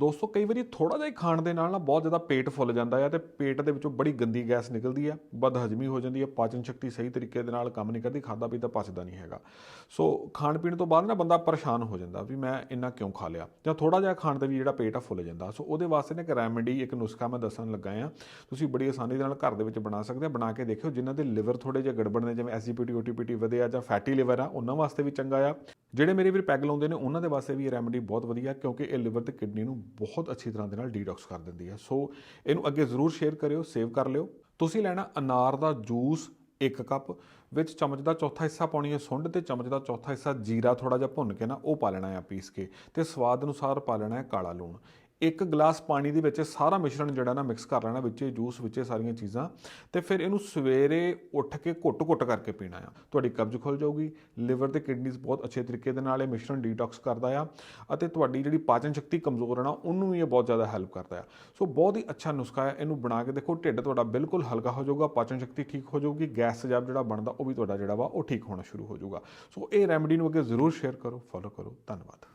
ਦੋਸਤੋ, ਕਈ ਵਾਰੀ ਥੋੜਾ ਜਿਹਾ ਖਾਣ ਦੇ ਨਾਲ ਨਾ ਬਹੁਤ ਜ਼ਿਆਦਾ ਪੇਟ ਫੁੱਲ ਜਾਂਦਾ ਹੈ ਤੇ ਪੇਟ ਦੇ ਵਿੱਚੋਂ ਬੜੀ ਗੰਦੀ ਗੈਸ ਨਿਕਲਦੀ ਹੈ ਬਦਹਜ਼ਮੀ ਹੋ ਜਾਂਦੀ ਹੈ ਪਾਚਨ ਸ਼ਕਤੀ ਸਹੀ ਤਰੀਕੇ ਦੇ ਨਾਲ ਕੰਮ ਨਹੀਂ ਕਰਦੀ ਖਾਦਾ ਪੀਤਾ ਪਚਦਾ ਨਹੀਂ ਹੈਗਾ। ਸੋ ਖਾਣ ਪੀਣ ਤੋਂ ਬਾਅਦ ਨਾ ਬੰਦਾ ਪਰੇਸ਼ਾਨ ਹੋ ਜਾਂਦਾ ਵੀ ਮੈਂ ਇੰਨਾ ਕਿਉਂ ਖਾ ਲਿਆ? ਜਾਂ ਥੋੜਾ ਜਿਹਾ ਖਾਣ ਤੇ ਵੀ ਜਿਹੜਾ ਪੇਟ ਆ ਫੁੱਲ ਜਾਂਦਾ। ਸੋ ਉਹਦੇ ਵਾਸਤੇ ਨਾ ਇੱਕ ਰੈਮੇਡੀ ਇੱਕ ਨੁਸਖਾ ਮੈਂ ਦੱਸਣ ਲੱਗਾ ਆ। ਤੁਸੀਂ ਬੜੀ ਆਸਾਨੀ ਦੇ ਨਾਲ ਘਰ ਦੇ ਵਿੱਚ ਬਣਾ ਸਕਦੇ ਆ। ਬਣਾ ਕੇ ਦੇਖਿਓ, ਜਿਨ੍ਹਾਂ ਦੇ ਲਿਵਰ ਥੋੜੇ ਜਿਹੇ ਗੜਬੜ ਨੇ, ਜਿਵੇਂ ਐਸਜੀਪੀਟੀ ਓਟੀਪੀਟੀ ਵਧਿਆ ਜਾਂ ਫੈਟੀ ਲਿਵਰ ਆ, ਉਹਨਾਂ ਵਾਸਤੇ ਵੀ ਚੰਗਾ ਆ। ਜਿਹੜੇ ਮੇਰੇ ਵੀਰ ਪੈਗ ਲਾਉਂਦੇ ਨੇ, ਉਹਨਾਂ ਦੇ ਵਾਸਤੇ ਵੀ ਇਹ ਰੈਮਡੀ ਬਹੁਤ ਵਧੀਆ, ਕਿਉਂਕਿ ਇਹ ਲਿਵਰ ਤੇ ਕਿਡਨੀ ਨੂੰ ਬਹੁਤ ਅੱਛੀ ਤਰ੍ਹਾਂ ਦੇ ਨਾਲ ਡੀਟੌਕਸ ਕਰ ਦਿੰਦੀ ਹੈ। ਸੋ ਇਹਨੂੰ ਅੱਗੇ ਜ਼ਰੂਰ ਸ਼ੇਅਰ ਕਰਿਓ ਸੇਵ ਕਰ ਲਿਓ। ਤੁਸੀਂ ਲੈਣਾ ਅਨਾਰ ਦਾ ਜੂਸ ਇੱਕ ਕੱਪ ਵਿੱਚ ਚਮਚ ਦਾ ਚੌਥਾ ਹਿੱਸਾ ਪਾਉਣੀ ਹੈ ਸੁੰਡ ਤੇ ਚਮਚ ਦਾ ਚੌਥਾ ਹਿੱਸਾ ਜੀਰਾ ਥੋੜਾ ਜਿਹਾ ਭੁੰਨ ਕੇ ਨਾ ਉਹ ਪਾ ਲੈਣਾ ਹੈ ਪੀਸ ਕੇ ਤੇ ਸਵਾਦ ਅਨੁਸਾਰ ਪਾ ਲੈਣਾ ਹੈ ਕਾਲਾ ਲੂਣ। ਇੱਕ ਗਲਾਸ ਪਾਣੀ ਦੇ ਵਿੱਚ ਸਾਰਾ ਮਿਸ਼ਰਣ ਜਿਹੜਾ ਨਾ ਮਿਕਸ ਕਰ ਲੈਣਾ, ਵਿੱਚ ਜੂਸ ਵਿੱਚ ਸਾਰੀਆਂ ਚੀਜ਼ਾਂ, ਤੇ ਫਿਰ ਇਹਨੂੰ ਸਵੇਰੇ ਉੱਠ ਕੇ ਘੁੱਟ-ਘੁੱਟ ਕਰਕੇ ਪੀਣਾ ਆ। ਤੁਹਾਡੀ ਕਬਜ਼ ਖੁੱਲ ਜਾਊਗੀ ਲਿਵਰ ਤੇ ਕਿਡਨੀਜ਼ ਬਹੁਤ ਅੱਛੇ ਤਰੀਕੇ ਦੇ ਨਾਲ ਇਹ ਮਿਸ਼ਰਣ ਡੀਟੌਕਸ ਕਰਦਾ ਆ, ਅਤੇ ਤੁਹਾਡੀ ਜਿਹੜੀ ਪਾਚਨ ਸ਼ਕਤੀ ਕਮਜ਼ੋਰ ਹੈ ਨਾ, ਉਹਨੂੰ ਵੀ ਇਹ ਬਹੁਤ ਜ਼ਿਆਦਾ ਹੈਲਪ ਕਰਦਾ ਆ। ਸੋ ਬਹੁਤ ਹੀ ਅੱਛਾ ਨੁਸਖਾ ਹੈ ਇਹਨੂੰ ਬਣਾ ਕੇ ਦੇਖੋ, ਢਿੱਡ ਤੁਹਾਡਾ ਬਿਲਕੁਲ ਹਲਕਾ ਹੋ ਜਾਊਗਾ, ਪਾਚਨ ਸ਼ਕਤੀ ਠੀਕ ਹੋ ਜਾਊਗੀ ਗੈਸ ਤੇਜ਼ਾਬ ਜਿਹੜਾ ਬਣਦਾ, ਉਹ ਵੀ ਤੁਹਾਡਾ ਜਿਹੜਾ ਵਾ, ਉਹ ਠੀਕ ਹੋਣਾ ਸ਼ੁਰੂ ਹੋ ਜਾਊਗਾ। ਸੋ ਇਹ ਰੈਮਡੀ ਨੂੰ ਅੱਗੇ ਜ਼ਰੂਰ ਸ਼ੇਅਰ ਕਰੋ ਫੋਲੋ ਕਰੋ, ਧੰਨਵਾਦ।